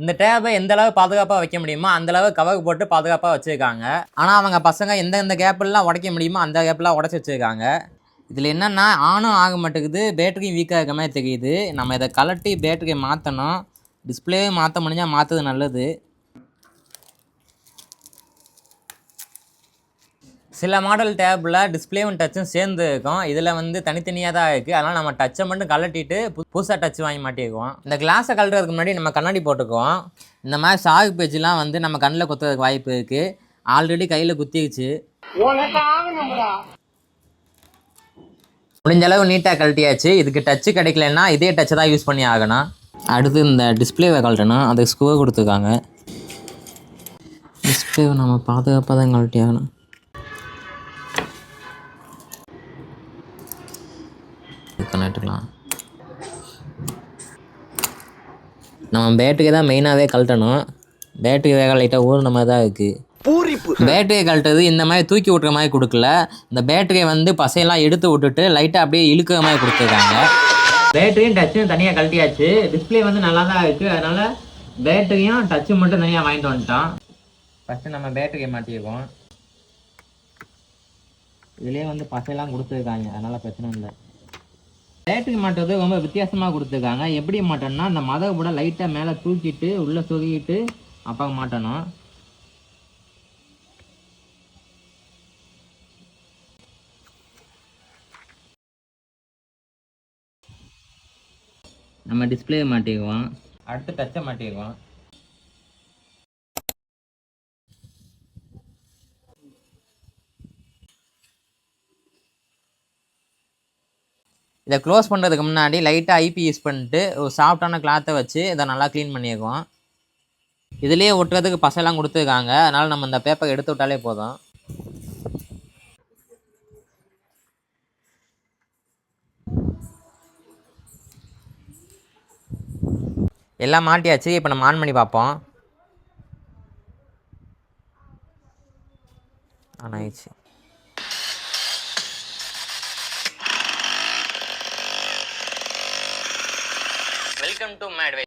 இந்த டேபை எந்த அளவு பாதுகாப்பாக வைக்க முடியுமோ அந்த அளவு கவர் போட்டு பாதுகாப்பாக வச்சுருக்காங்க. ஆனால் அவங்க பசங்க எந்தெந்த கேப்பெல்லாம் உடைக்க முடியுமோ அந்த கேப்பெல்லாம் உடச்சி வச்சுருக்காங்க. இதில் என்னென்னா ஆனும் ஆக மாட்டேங்குது பேட்டரியும் வீக்காக இருக்க மாதிரி தெரியுது. நம்ம இதை கலட்டி பேட்டரியை மாற்றணும் டிஸ்பிளேவே மாற்ற முடிஞ்சால் மாற்றுறது நல்லது. சில மாடல் டேப்பில் டிஸ்பிளேவும் டச்சும் சேர்ந்து இருக்கும் இதில் வந்து தனித்தனியாக தான் இருக்குது அதனால் நம்ம டச்சை மட்டும் கலட்டிட்டு பு புதுசாக டச் வாங்கி மாட்டிக்குவோம். இந்த கிளாஸை கலட்டுறதுக்கு முன்னாடி நம்ம கண்ணாடி போட்டுக்குவோம். இந்த மாதிரி சாகு பேஜ்லாம் வந்து நம்ம கண்ணில் குத்துறதுக்கு வாய்ப்பு இருக்குது ஆல்ரெடி கையில் குத்திடுச்சு முடிஞ்ச அளவு நீட்டாக கழட்டியாச்சு. இதுக்கு டச்சு கிடைக்கலன்னா இதே டச்சை தான் யூஸ் பண்ணி ஆகணும். அடுத்து இந்த டிஸ்பிளேவை கழட்டணும். அதுக்கு ஸ்க்ரூ கொடுத்துருக்காங்க. டிஸ்பிளேவை நம்ம பாதுகாப்பாக தான் கழட்டி ஆகணும் கனெக்டுக்கலாம் நம்ம பேட்டரியை தான் மெயினாகவே கழட்டணும். பேட்டரி வேக லைட்டாக ஊறின மாதிரி தான் இருக்குது பூரிப்பு. பேட்டரியை கழட்டது இந்த மாதிரி தூக்கி விட்டுற மாதிரி கொடுக்கல. இந்த பேட்டரியை வந்து பசையெல்லாம் எடுத்து விட்டுட்டு லைட்டாக அப்படியே இழுக்கிற மாதிரி கொடுத்துருக்காங்க. பேட்டரியும் டச்சும் தனியாக கழட்டியாச்சு. டிஸ்பிளே வந்து நல்லா தான் இருக்குது அதனால் பேட்டரியும் டச்சும் மட்டும் தனியாக வாங்கிட்டு வந்துட்டோம். ஃபஸ்ட்டு நம்ம பேட்டரியை மாட்டியிருக்கோம் இதுலேயே வந்து பசையெல்லாம் கொடுத்துருக்காங்க. அதனால் பிரச்சனை இல்லை. பேட்டரி மாட்டது ரொம்ப வித்தியாசமாக கொடுத்துருக்காங்க. எப்படி மாட்டோம்னா அந்த மதகு கூட லைட்டாக மேலே தூக்கிட்டு உள்ளே சொருகிட்டு அப்பா மாட்டணும் நம்ம டிஸ்பிளே மாட்டிக்குவோம். அடுத்து டச்சை மாட்டிக்குவோம். இதை க்ளோஸ் பண்ணுறதுக்கு முன்னாடி லைட்டாக ஐபி யூஸ் பண்ணிட்டு ஒரு சாஃப்டான கிளாத்தை வச்சு இதை நல்லா க்ளீன் பண்ணியிருக்கோம் இதுலேயே ஒட்டுறதுக்கு பசையெல்லாம் கொடுத்துருக்காங்க. அதனால் நம்ம இந்த பேப்பர் எடுத்து விட்டாலே போதும். எல்லாம் மாட்டியாச்சு. இப்போ நம்ம ஆன் பண்ணி பார்ப்போம். ஆன் ஆயிடுச்சு. welcome to Madway.